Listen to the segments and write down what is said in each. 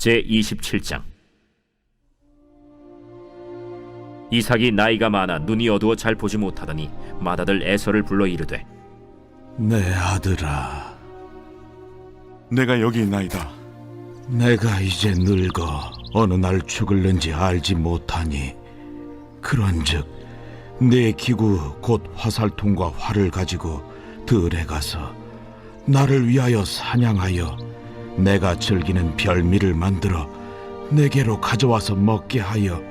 제 27장 이삭이 나이가 많아 눈이 어두워 잘 보지 못하더니 맏아들 에서를 불러 이르되 내 아들아, 내가 여기 있나이다. 내가 이제 늙어 어느 날 죽을는지 알지 못하니 그런즉 내 기구 곧 화살통과 활을 가지고 들에 가서 나를 위하여 사냥하여 내가 즐기는 별미를 만들어 내게로 가져와서 먹게 하여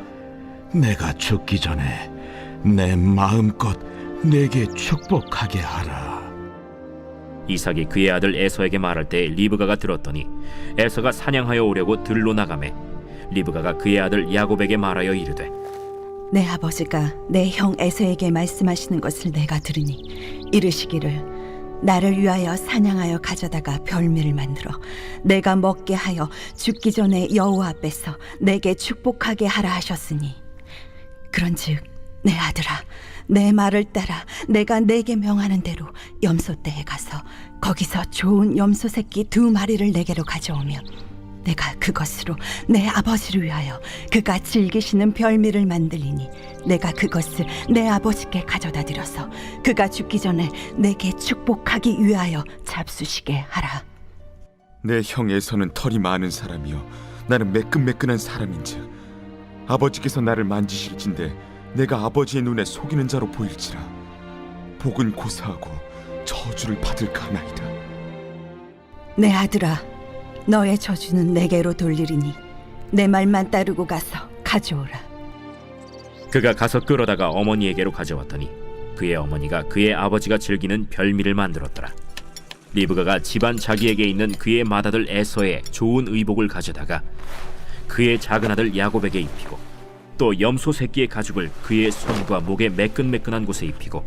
내가 죽기 전에 내 마음껏 내게 축복하게 하라. 이삭이 그의 아들 에서에게 말할 때 리브가가 들었더니 에서가 사냥하여 오려고 들로 나가매 리브가가 그의 아들 야곱에게 말하여 이르되 내 아버지가 내 형 에서에게 말씀하시는 것을 내가 들으니 이르시기를 나를 위하여 사냥하여 가져다가 별미를 만들어 내가 먹게 하여 죽기 전에 여호와 앞에서 내게 축복하게 하라 하셨으니. 그런즉 내 아들아 내 말을 따라 내가 내게 명하는 대로 염소 떼에 가서 거기서 좋은 염소 새끼 두 마리를 내게로 가져오면 내가 그것으로 내 아버지를 위하여 그가 즐기시는 별미를 만들리니 내가 그것을 내 아버지께 가져다 드려서 그가 죽기 전에 내게 축복하기 위하여 잡수시게 하라. 내 형에서는 털이 많은 사람이요 나는 매끈매끈한 사람인즉 아버지께서 나를 만지실진데 내가 아버지의 눈에 속이는 자로 보일지라 복은 고사하고 저주를 받을까 하나이다. 내 아들아, 너의 저주는 내게로 돌리리니 내 말만 따르고 가서 가져오라. 그가 가서 끌어다가 어머니에게로 가져왔더니 그의 어머니가 그의 아버지가 즐기는 별미를 만들었더라 리브가가 집안 자기에게 있는 그의 맏아들 에서의 좋은 의복을 가져다가 그의 작은 아들 야곱에게 입히고 또 염소 새끼의 가죽을 그의 손과 목에 매끈매끈한 곳에 입히고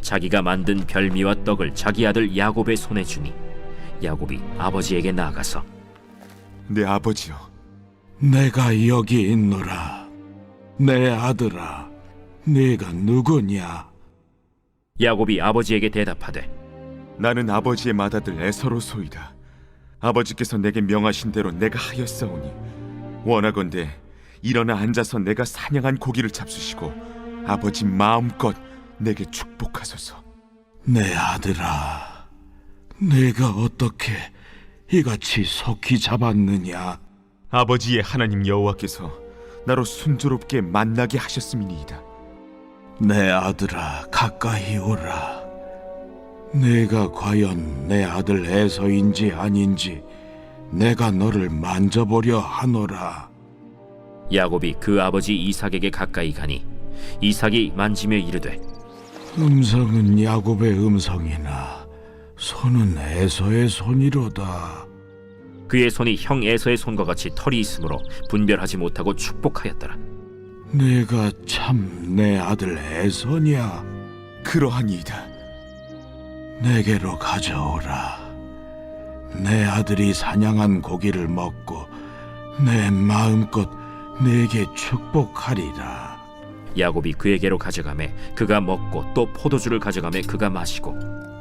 자기가 만든 별미와 떡을 자기 아들 야곱의 손에 주니 야곱이 아버지에게 나아가서 내 아버지여 내가 여기 있노라. 내 아들아, 네가 누구냐? 야곱이 아버지에게 대답하되 나는 아버지의 맏아들 에서로소이다. 아버지께서 내게 명하신 대로 내가 하였사오니 원하건대 일어나 앉아서 내가 사냥한 고기를 잡수시고 아버지 마음껏 내게 축복하소서. 내 아들아, 내가 어떻게 이같이 속히 잡았느냐? 아버지의 하나님 여호와께서 나로 순조롭게 만나게 하셨음이니이다. 내 아들아, 가까이 오라. 내가 과연 내 아들 에서인지 아닌지 내가 너를 만져보려 하노라. 야곱이 그 아버지 이삭에게 가까이 가니 이삭이 만지며 이르되 음성은 야곱의 음성이나 손은 에서의 손이로다. 그의 손이 형 에서의 손과 같이 털이 있으므로 분별하지 못하고 축복하였더라. 내가 참 내 아들 에서냐? 그러하니이다. 내게로 가져오라. 내 아들이 사냥한 고기를 먹고 내 마음껏 내게 축복하리라. 야곱이 그에게로 가져가매 그가 먹고 또 포도주를 가져가매 그가 마시고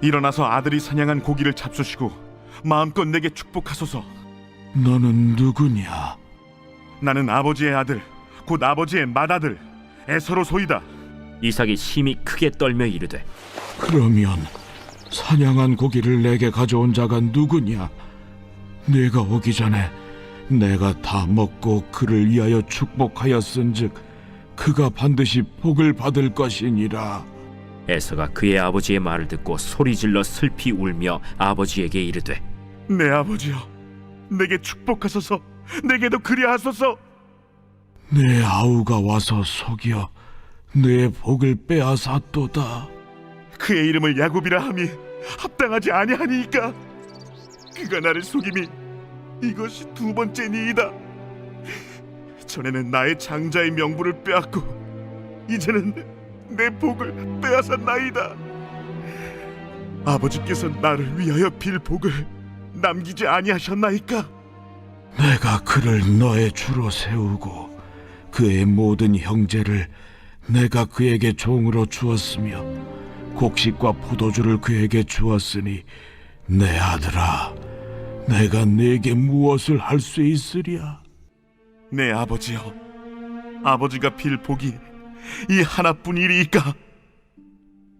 일어나서 아들이 사냥한 고기를 잡수시고 마음껏 내게 축복하소서. 너는 누구냐? 나는 아버지의 아들, 곧 아버지의 맏아들 에서로 소이다. 이삭이 심히 크게 떨며 이르되 그러면 사냥한 고기를 내게 가져온 자가 누구냐? 내가 오기 전에 내가 다 먹고 그를 위하여 축복하였은즉 그가 반드시 복을 받을 것이니라. 에서가 그의 아버지의 말을 듣고 소리질러 슬피 울며 아버지에게 이르되 내 아버지여, 내게 축복하소서. 내게도 그리하소서. 내 아우가 와서 속여 내 복을 빼앗았도다. 그의 이름을 야곱이라 함이 합당하지 아니하니이까 그가 나를 속임이 이것이 두 번째니이다 전에는 나의 장자의 명분을 빼앗고 이제는 내 복을 빼앗았나이다. 아버지께서 나를 위하여 빌 복을 남기지 아니하셨나이까? 내가 그를 너의 주로 세우고 그의 모든 형제를 내가 그에게 종으로 주었으며 곡식과 포도주를 그에게 주었으니 내 아들아 내가 네게 무엇을 할 수 있으랴? 내 아버지여. 아버지가 빌 복이 이 하나뿐이리이까.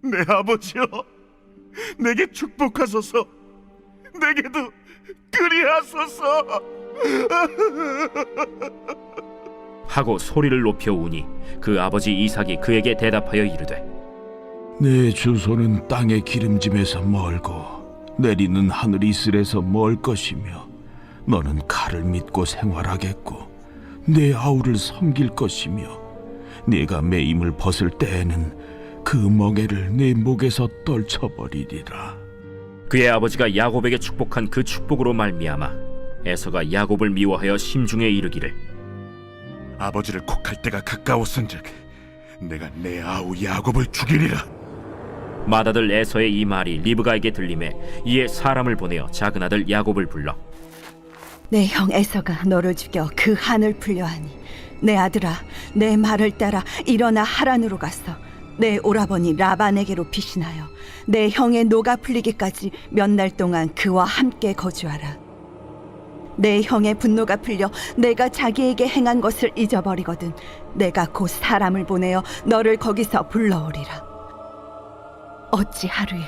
내 아버지여 내게 축복하소서. 내게도 그리하소서. 하고 소리를 높여 우니 그 아버지 이삭이 그에게 대답하여 이르되 내 주소는 땅의 기름짐에서 멀고 내리는 하늘 이슬에서 멀 것이며 너는 칼을 믿고 생활하겠고 내 아우를 섬길 것이며 네가 매임을 벗을 때에는 그 멍에를 내 목에서 떨쳐버리리라. 그의 아버지가 야곱에게 축복한 그 축복으로 말미암아 에서가 야곱을 미워하여 심중에 이르기를. 아버지를 곡할 때가 가까웠은즉 내가 내 아우 야곱을 죽이리라. 맏아들 에서의 이 말이 리브가에게 들림에 이에 사람을 보내어 작은 아들 야곱을 불러. 내 형 에서가 너를 죽여 그 한을 풀려 하니 내 아들아 내 말을 따라 일어나 하란으로 가서 내 오라버니 라반에게로 피신하여 내 형의 노가 풀리기까지 몇 날 동안 그와 함께 거주하라. 내 형의 분노가 풀려 내가 자기에게 행한 것을 잊어버리거든 내가 곧 사람을 보내어 너를 거기서 불러오리라. 어찌 하루에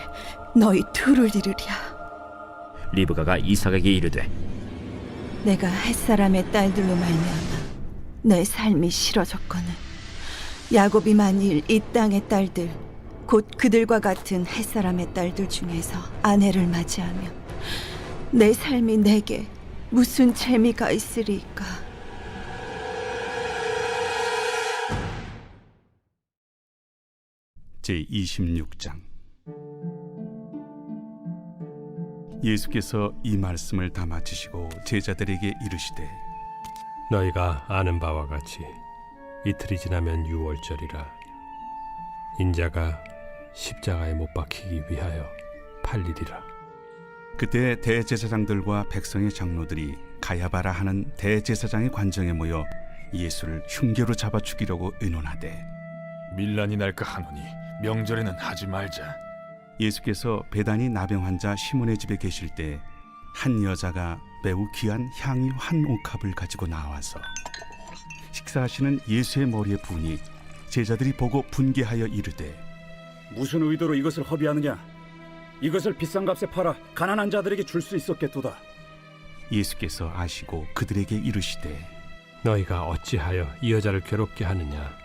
너희 둘을 이루랴? 리브가가 이삭에게 이르되 내가 햇사람의 딸들로 말미암아 내 삶이 싫어졌거늘. 야곱이 만일 이 땅의 딸들 곧 그들과 같은 햇사람의 딸들 중에서 아내를 맞이하면 내 삶이 내게 무슨 재미가 있으리까? 제 26장. 예수께서 이 말씀을 다 마치시고 제자들에게 이르시되 너희가 아는 바와 같이 이틀이 지나면 유월절이라 인자가 십자가에 못 박히기 위하여 팔리리라 그때 대제사장들과 백성의 장로들이 가야바라 하는 대제사장의 관정에 모여 예수를 흉계로 잡아 죽이려고 의논하되 밀란이 날까 하노니 명절에는 하지 말자. 예수께서 베단이 나병 환자 시몬의 집에 계실 때 한 여자가 매우 귀한 향유 한 옥합을 가지고 나와서 식사하시는 예수의 머리에 부으니 제자들이 보고 분개하여 이르되 무슨 의도로 이것을 허비하느냐? 이것을 비싼 값에 팔아 가난한 자들에게 줄 수 있었겠도다. 예수께서 아시고 그들에게 이르시되 너희가 어찌하여 이 여자를 괴롭게 하느냐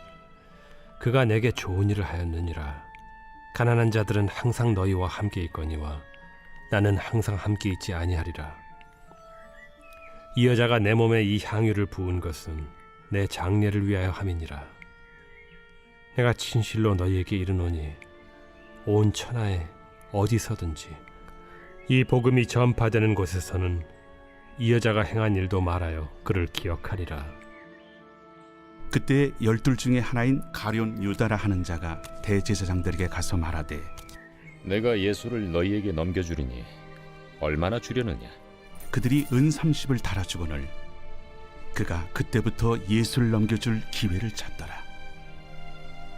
그가 내게 좋은 일을 하였느니라 가난한 자들은 항상 너희와 함께 있거니와 나는 항상 함께 있지 아니하리라 이 여자가 내 몸에 이 향유를 부은 것은 내 장례를 위하여 함이니라 내가 진실로 너희에게 이르노니 온 천하에 어디서든지 이 복음이 전파되는 곳에서는 이 여자가 행한 일도 말하여 그를 기억하리라. 그때 열둘 중에 하나인 가룟 유다라 하는 자가 대제사장들에게 가서 말하되 내가 예수를 너희에게 넘겨주리니 얼마나 주려느냐? 그들이 은 30을 달아주거늘 그가 그때부터 예수를 넘겨줄 기회를 찾더라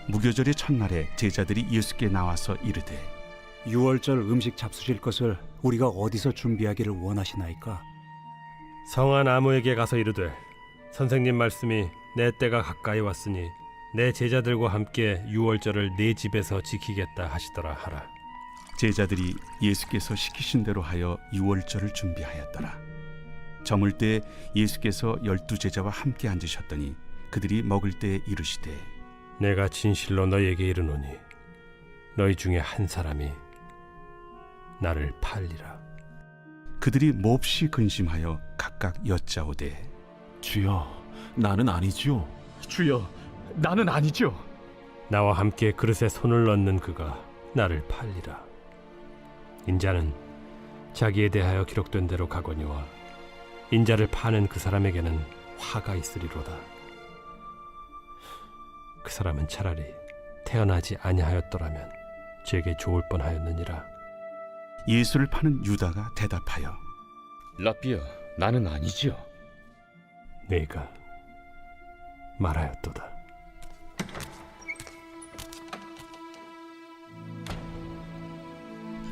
무교절의 첫날에 제자들이 예수께 나와서 이르되 유월절 음식 잡수실 것을 우리가 어디서 준비하기를 원하시나이까? 성한 나무에게 가서 이르되 선생님 말씀이 내 때가 가까이 왔으니 내 제자들과 함께 유월절을 내 집에서 지키겠다 하시더라 하라. 제자들이 예수께서 시키신 대로 하여 유월절을 준비하였더라 저물 때 예수께서 열두 제자와 함께 앉으셨더니 그들이 먹을 때 이르시되 내가 진실로 너희에게 이르노니 너희 중에 한 사람이 나를 팔리라. 그들이 몹시 근심하여 각각 여짜오되 주여, 나는 아니지요. 주여, 나는 아니죠. 나와 함께 그릇에 손을 넣는 그가 나를 팔리라. 인자는 자기에 대하여 기록된 대로 가거니와 인자를 파는 그 사람에게는 화가 있으리로다. 그 사람은 차라리 태어나지 아니하였더라면 제게 좋을 뻔하였느니라. 예수를 파는 유다가 대답하여 라비야, 나는 아니지요. 네가 말하였도다.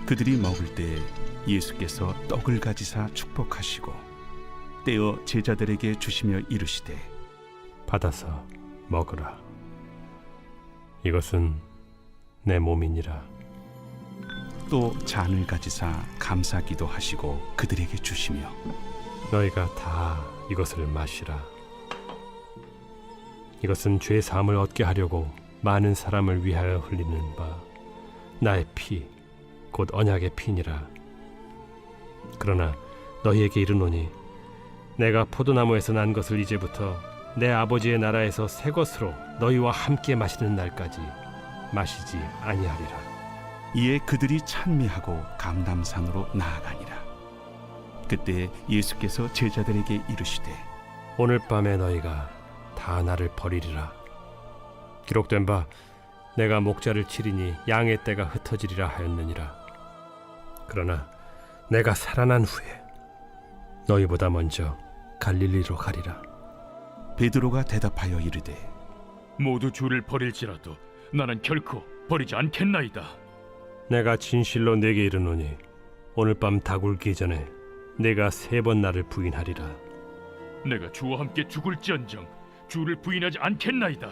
그들이 먹을 때 예수께서 떡을 가지사 축복하시고 떼어 제자들에게 주시며 이르시되 받아서 먹으라. 이것은 내 몸이니라. 또 잔을 가지사 감사기도 하시고 그들에게 주시며 너희가 다 이것을 마시라. 이것은 죄 사함을 얻게 하려고 많은 사람을 위하여 흘리는 바 나의 피, 곧 언약의 피니라. 그러나 너희에게 이르노니 내가 포도나무에서 난 것을 이제부터 내 아버지의 나라에서 새 것으로 너희와 함께 마시는 날까지 마시지 아니하리라. 이에 그들이 찬미하고 감람산으로 나아가니라 그때 예수께서 제자들에게 이르시되 오늘 밤에 너희가 다 나를 버리리라. 기록된 바 내가 목자를 치리니 양의 떼가 흩어지리라 하였느니라. 그러나 내가 살아난 후에 너희보다 먼저 갈릴리로 가리라. 베드로가 대답하여 이르되 모두 주를 버릴지라도 나는 결코 버리지 않겠나이다. 내가 진실로 내게 이르노니 오늘 밤 다굴기 전에 내가 세 번 나를 부인하리라. 내가 주와 함께 죽을지언정 주를 부인하지 않겠나이다.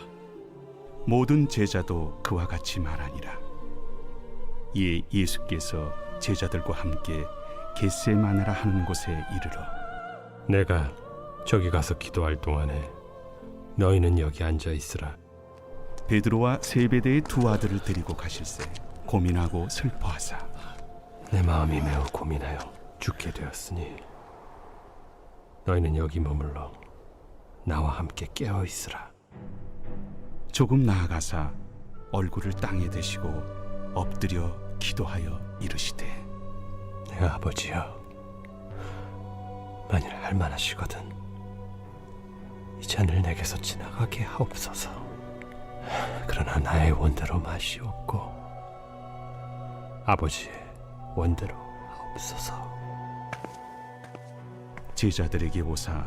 모든 제자도 그와 같이 말하니라 이에 예수께서 제자들과 함께 겟세마네라 하는 곳에 이르러 내가 저기 가서 기도할 동안에 너희는 여기 앉아 있으라. 베드로와 세베대의 두 아들을 데리고 가실새 고민하고 슬퍼하사 내 마음이 매우 고민하여 죽게 되었으니 너희는 여기 머물러 나와 함께 깨어 있으라. 조금 나아가사 얼굴을 땅에 대시고 엎드려 기도하여 이르시되 내 아버지여, 만일 할 만하시거든 이 잔을 내게서 지나가게 하옵소서. 그러나 나의 원대로 마시옵고 아버지의 원대로 하옵소서. 제자들에게 오사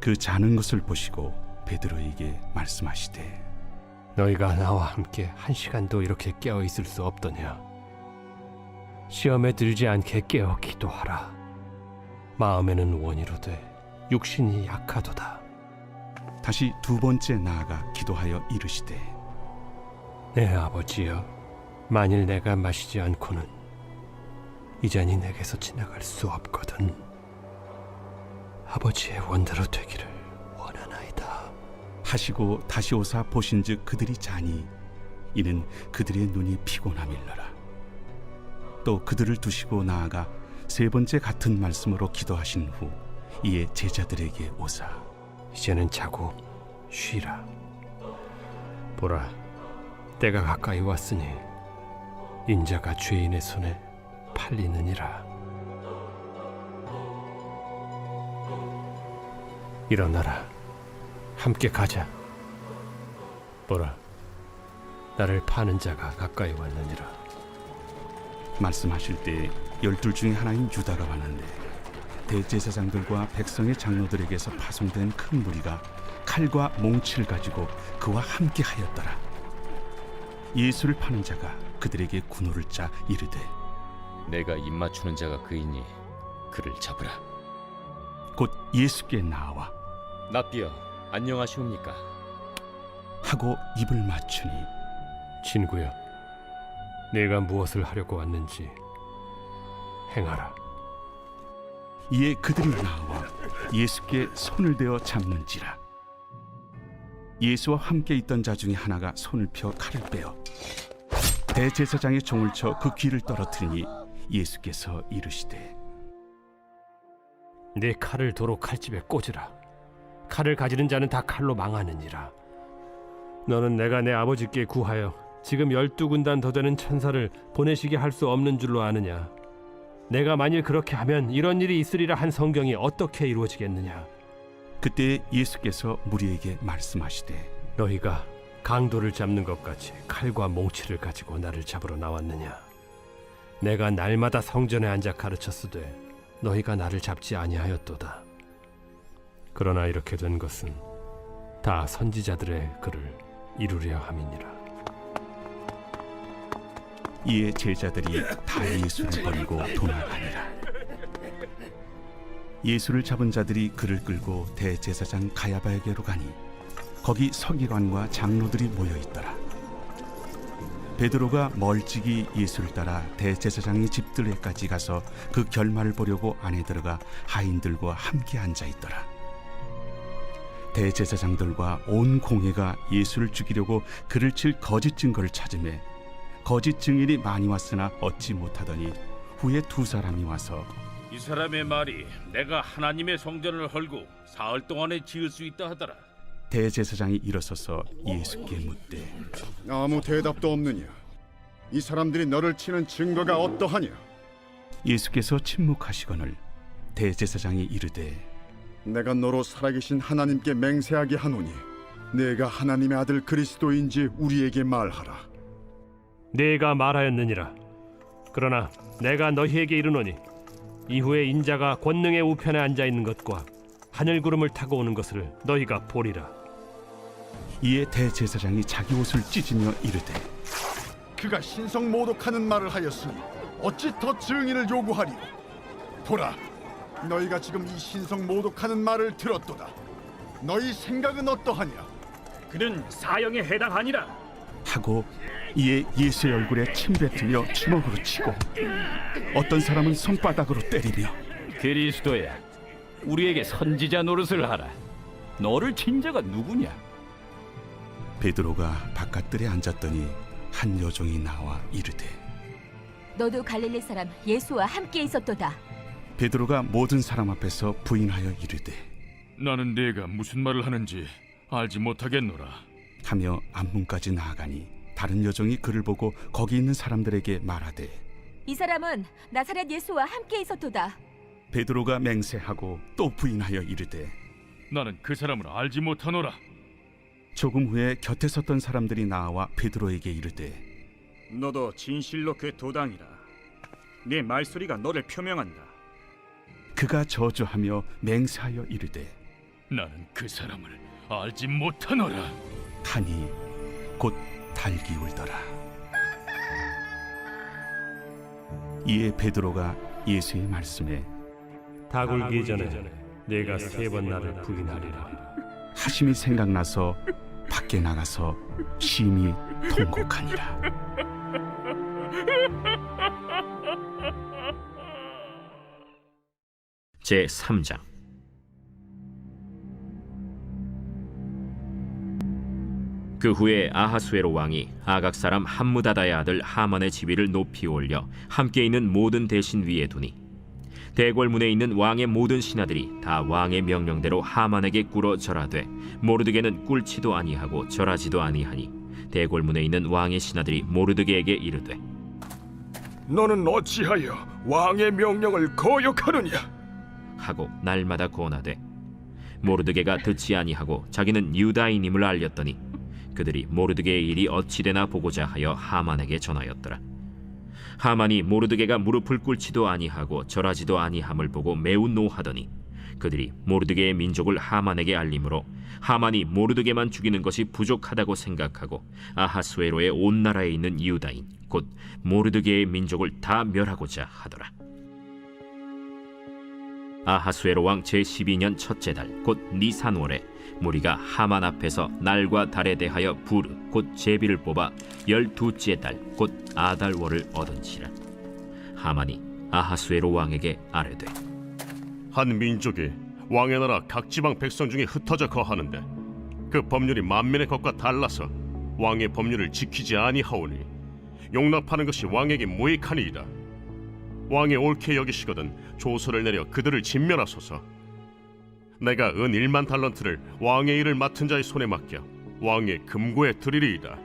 그 자는 것을 보시고 베드로에게 말씀하시되 너희가 나와 함께 한 시간도 이렇게 깨어 있을 수 없더냐? 시험에 들지 않게 깨어 기도하라. 마음에는 원이로되 육신이 약하도다. 다시 두 번째 나아가 기도하여 이르시되 내 아버지여, 만일 내가 마시지 않고는 이 잔이 내게서 지나갈 수 없거든. 아버지의 원대로 되기를 원하나이다. 하시고 다시 오사 보신즉 그들이 자니 이는 그들의 눈이 피곤함일러라 또 그들을 두시고 나아가 세 번째 같은 말씀으로 기도하신 후 이에 제자들에게 오사 이제는 자고 쉬라. 보라, 때가 가까이 왔으니 인자가 죄인의 손에 팔리느니라. 일어나라, 함께 가자. 보라, 나를 파는 자가 가까이 왔느니라. 말씀하실 때 열둘 중에 하나인 유다가 왔는데 대제사장들과 백성의 장로들에게서 파송된 큰 무리가 칼과 몽치를 가지고 그와 함께 하였더라 예수를 파는 자가 그들에게 군호를 짜 이르되 내가 입 맞추는 자가 그이니 그를 잡으라. 곧 예수께 나와 라비야, 안녕하시옵니까? 하고 입을 맞추니 친구여, 내가 무엇을 하려고 왔는지 행하라. 이에 그들이 나와 예수께 손을 대어 잡는지라 예수와 함께 있던 자 중에 하나가 손을 펴 칼을 빼어 대제사장의 종을 쳐 그 귀를 떨어뜨리니 예수께서 이르시되 네 칼을 도로 칼집에 꽂으라. 칼을 가지는 자는 다 칼로 망하느니라. 너는 내가 내 아버지께 구하여 지금 열두 군단 더 되는 천사를 보내시게 할 수 없는 줄로 아느냐? 내가 만일 그렇게 하면 이런 일이 있으리라 한 성경이 어떻게 이루어지겠느냐? 그때 예수께서 무리에게 말씀하시되 너희가 강도를 잡는 것 같이 칼과 몽치를 가지고 나를 잡으러 나왔느냐? 내가 날마다 성전에 앉아 가르쳤으되 너희가 나를 잡지 아니하였도다. 그러나 이렇게 된 것은 다 선지자들의 글을 이루려 함이니라. 이에 제자들이 다 예수를 버리고 도망하니라. 예수를 잡은 자들이 그를 끌고 대제사장 가야바에게로 가니 거기 서기관과 장로들이 모여 있더라. 베드로가 멀찍이 예수를 따라 대제사장의 집들에까지 가서 그 결말을 보려고 안에 들어가 하인들과 함께 앉아 있더라. 대제사장들과 온 공회가 예수를 죽이려고 그를 칠 거짓 증거를 찾음에 거짓 증인이 많이 왔으나 얻지 못하더니 후에 두 사람이 와서 이 사람의 말이 내가 하나님의 성전을 헐고 사흘 동안에 지을 수 있다 하더라. 대제사장이 일어서서 예수께 묻되 아무 대답도 없느냐? 이 사람들이 너를 치는 증거가 어떠하냐? 예수께서 침묵하시거늘 대제사장이 이르되 내가 너로 살아계신 하나님께 맹세하게 하노니 내가 하나님의 아들 그리스도인지 우리에게 말하라. 내가 말하였느니라. 그러나 내가 너희에게 이르노니 이후에 인자가 권능의 우편에 앉아 있는 것과 하늘 구름을 타고 오는 것을 너희가 보리라. 이에 대제사장이 자기 옷을 찢으며 이르되 그가 신성 모독하는 말을 하였으니 어찌 더 증인을 요구하리요? 보라, 너희가 지금 이 신성 모독하는 말을 들었도다. 너희 생각은 어떠하냐? 그는 사형에 해당하니라. 하고 이에 예수의 얼굴에 침 뱉으며 주먹으로 치고 어떤 사람은 손바닥으로 때리며 그리스도야, 우리에게 선지자 노릇을 하라. 너를 친 자가 누구냐? 베드로가 바깥들에 앉았더니 한 여종이 나와 이르되 너도 갈릴리 사람 예수와 함께 있었도다. 베드로가 모든 사람 앞에서 부인하여 이르되 나는 네가 무슨 말을 하는지 알지 못하겠노라. 하며 앞문까지 나아가니 다른 여종이 그를 보고 거기 있는 사람들에게 말하되 이 사람은 나사렛 예수와 함께 있었도다. 베드로가 맹세하고 또 부인하여 이르되 나는 그 사람을 알지 못하노라. 조금 후에 곁에 섰던 사람들이 나와 베드로에게 이르되 너도 진실로 그 도당이라. 네 말소리가 너를 표명한다. 그가 저주하며 맹세하여 이르되 나는 그 사람을 알지 못하노라. 하니 곧 달기 울더라. 이에 베드로가 예수의 말씀에 다 굴기 전에 내가 세 번 나를 부인하리라. 하심이 생각나서 밖에 나가서 심히 통곡하니라. 제 3장 그 후에 아하수에로 왕이 아각 사람 함무다다의 아들 하만의 지위를 높이 올려 함께 있는 모든 대신 위에 두니 대궐문에 있는 왕의 모든 신하들이 다 왕의 명령대로 하만에게 꿇어 절하되 모르드게는 꿇지도 아니하고 절하지도 아니하니 대궐문에 있는 왕의 신하들이 모르드게에게 이르되 너는 어찌하여 왕의 명령을 거역하느냐? 하고 날마다 권하되 모르드게가 듣지 아니하고 자기는 유다인임을 알렸더니 그들이 모르드게의 일이 어찌 되나 보고자 하여 하만에게 전하였더라. 하만이 모르드게가 무릎을 꿇지도 아니하고 절하지도 아니함을 보고 매우 노하더니 그들이 모르드게의 민족을 하만에게 알림으로 하만이 모르드게만 죽이는 것이 부족하다고 생각하고 아하수에로의 온 나라에 있는 유다인 곧 모르드게의 민족을 다 멸하고자 하더라. 아하수에로 왕 제12년 첫째 달 곧 니산월에 무리가 하만 앞에서 날과 달에 대하여 부르 곧 제비를 뽑아 열두째 달 곧 아달월을 얻은지라 하만이 아하수에로 왕에게 아뢰되 한 민족이 왕의 나라 각 지방 백성 중에 흩어져 거하는데 그 법률이 만민의 것과 달라서 왕의 법률을 지키지 아니하오니 용납하는 것이 왕에게 무익하니이다. 왕이 옳게 여기시거든 조서를 내려 그들을 진멸하소서. 내가 은 1만 달란트를 왕의 일을 맡은 자의 손에 맡겨 왕의 금고에 드리리이다.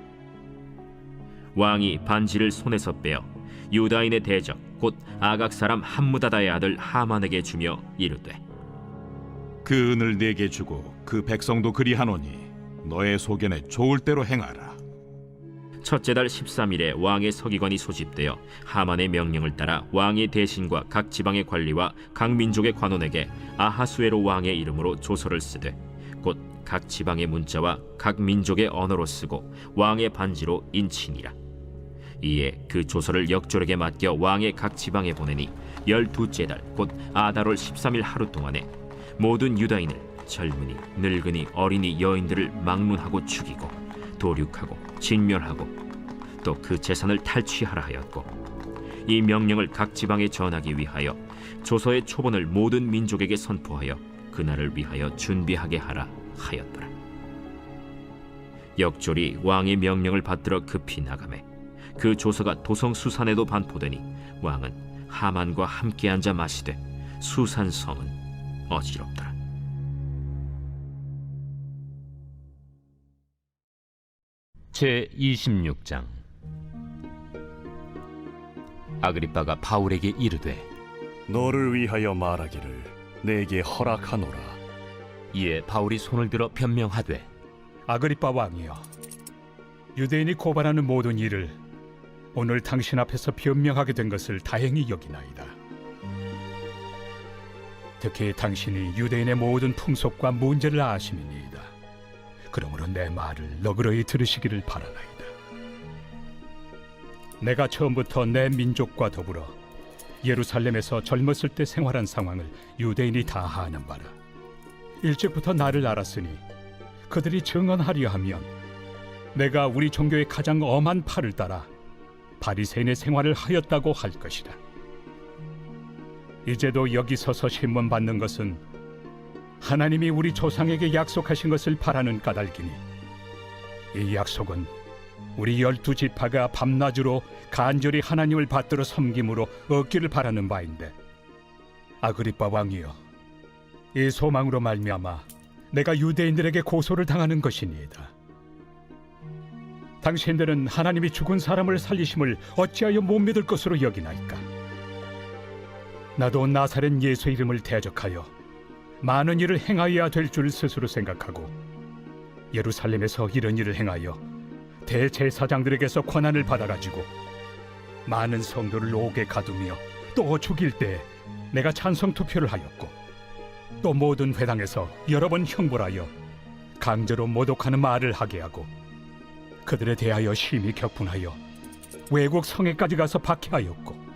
왕이 반지를 손에서 빼어 유다인의 대적 곧 아각 사람 함무다다의 아들 하만에게 주며 이르되 그 은을 내게 주고 그 백성도 그리하노니 너의 소견에 좋을 대로 행하라. 첫째 달 13일에 왕의 서기관이 소집되어 하만의 명령을 따라 왕의 대신과 각 지방의 관리와 각 민족의 관원에게 아하수에로 왕의 이름으로 조서를 쓰되 곧 각 지방의 문자와 각 민족의 언어로 쓰고 왕의 반지로 인치니라. 이에 그 조서를 역졸에게 맡겨 왕의 각 지방에 보내니 열두째 달 곧 아달월 13일 하루 동안에 모든 유다인을 젊은이 늙은이 어린이 여인들을 막론하고 죽이고 도륙하고 진멸하고 또 그 재산을 탈취하라 하였고 이 명령을 각 지방에 전하기 위하여 조서의 초본을 모든 민족에게 선포하여 그날을 위하여 준비하게 하라 하였더라. 역졸이 왕의 명령을 받들어 급히 나가매 그 조서가 도성 수산에도 반포되니 왕은 하만과 함께 앉아 마시되 수산 성은 어지럽더라 제 26장 아그리빠가 바울에게 이르되 너를 위하여 말하기를 내게 허락하노라. 이에 바울이 손을 들어 변명하되 아그리빠 왕이여 유대인이 고발하는 모든 일을 오늘 당신 앞에서 변명하게 된 것을 다행히 여기나이다. 특히 당신이 유대인의 모든 풍속과 문제를 아심이니이다. 그러므로 내 말을 너그러이 들으시기를 바라나이다. 내가 처음부터 내 민족과 더불어 예루살렘에서 젊었을 때 생활한 상황을 유대인이 다 아는 바라. 일찍부터 나를 알았으니 그들이 증언하려 하면 내가 우리 종교의 가장 엄한 팔을 따라 바리새인의 생활을 하였다고 할 것이다. 이제도 여기 서서 신문 받는 것은 하나님이 우리 조상에게 약속하신 것을 바라는 까닭이니 이 약속은 우리 열두 지파가 밤낮으로 간절히 하나님을 받들어 섬김으로 얻기를 바라는 바인데 아그리빠 왕이여 이 소망으로 말미암아 내가 유대인들에게 고소를 당하는 것이니이다. 당신들은 하나님이 죽은 사람을 살리심을 어찌하여 못 믿을 것으로 여기나이까? 나도 나사렛 예수 이름을 대적하여 많은 일을 행하여야 될 줄 스스로 생각하고 예루살렘에서 이런 일을 행하여 대제사장들에게서 권한을 받아가지고 많은 성도를 옥에 가두며 또 죽일 때 내가 찬성 투표를 하였고 또 모든 회당에서 여러 번 형벌하여 강제로 모독하는 말을 하게 하고 그들에 대하여 심히 격분하여 외국 성에까지 가서 박해하였고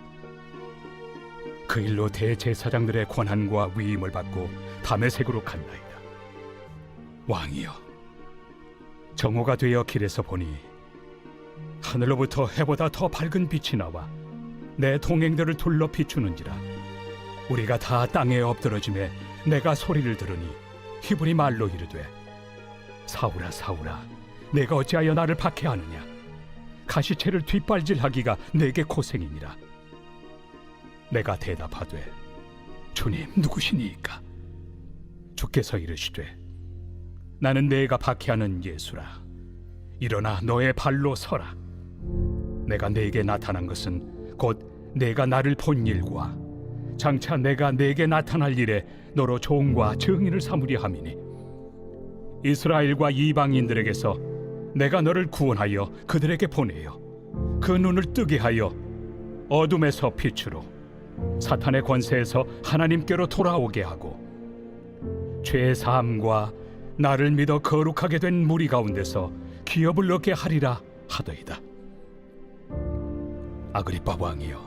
그 일로 대제사장들의 권한과 위임을 받고 담에색으로 갔나이다. 왕이여, 정오가 되어 길에서 보니 하늘로부터 해보다 더 밝은 빛이 나와 내 동행들을 둘러 비추는지라. 우리가 다 땅에 엎드러짐에 내가 소리를 들으니 히브리 말로 이르되 사울아 사울아 내가 어찌하여 나를 박해하느냐? 가시채를 뒷발질하기가 내게 고생이니라. 내가 대답하되 주님 누구시니이까 주께서 이르시되 나는 내가 박해하는 예수라. 일어나 너의 발로 서라. 내가 내게 나타난 것은 곧 내가 나를 본 일과 장차 내가 내게 나타날 일에 너로 종과 증인을 삼으려 함이니 이스라엘과 이방인들에게서 내가 너를 구원하여 그들에게 보내어 그 눈을 뜨게 하여 어둠에서 빛으로 사탄의 권세에서 하나님께로 돌아오게 하고 죄 사함과 나를 믿어 거룩하게 된 무리 가운데서 기업을 얻게 하리라 하더이다. 아그리빠 왕이여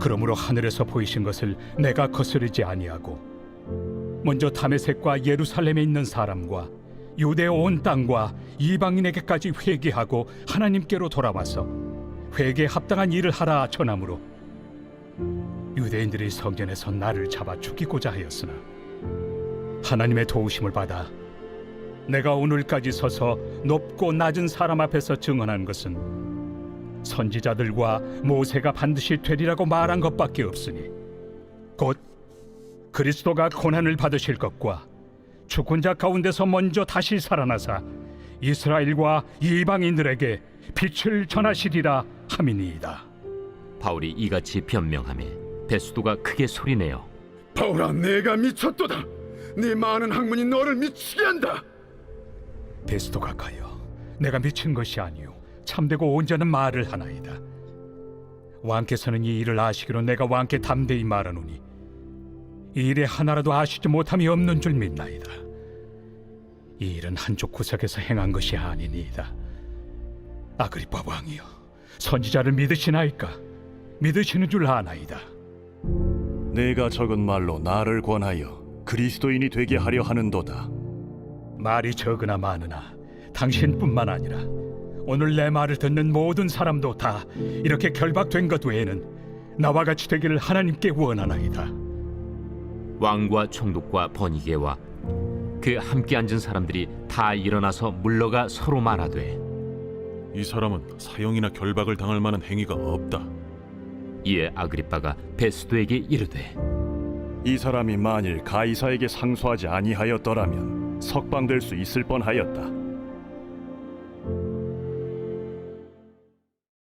그러므로 하늘에서 보이신 것을 내가 거스르지 아니하고 먼저 다메섹과 예루살렘에 있는 사람과 유대 온 땅과 이방인에게까지 회개하고 하나님께로 돌아와서 회개 합당한 일을 하라 전함으로 유대인들이 성전에서 나를 잡아 죽이고자 하였으나 하나님의 도우심을 받아 내가 오늘까지 서서 높고 낮은 사람 앞에서 증언한 것은 선지자들과 모세가 반드시 되리라고 말한 것밖에 없으니 곧 그리스도가 고난을 받으실 것과 죽은 자 가운데서 먼저 다시 살아나사 이스라엘과 이방인들에게 빛을 전하시리라 함이니이다. 바울이 이같이 변명하며 베스도가 크게 소리내어 바울아 내가 미쳤도다 네 많은 학문이 너를 미치게 한다 베스도가 가여 내가 미친 것이 아니요 참되고 온전한 말을 하나이다. 왕께서는 이 일을 아시기로 내가 왕께 담대히 말하노니 이 일에 하나라도 아시지 못함이 없는 줄 믿나이다. 이 일은 한쪽 구석에서 행한 것이 아니니이다. 아그리빠 왕이여, 선지자를 믿으시나이까? 믿으시는 줄 아나이다. 내가 적은 말로 나를 권하여 그리스도인이 되게 하려 하는도다. 말이 적으나 많으나 당신뿐만 아니라 오늘 내 말을 듣는 모든 사람도 다 이렇게 결박된 것 외에는 나와 같이 되기를 하나님께 원하나이다. 왕과 총독과 번이게와 그 함께 앉은 사람들이 다 일어나서 물러가 서로 말하되 이 사람은 사형이나 결박을 당할 만한 행위가 없다. 이에 아그리빠가 베스도에게 이르되 이 사람이 만일 가이사에게 상소하지 아니하였더라면 석방될 수 있을 뻔하였다.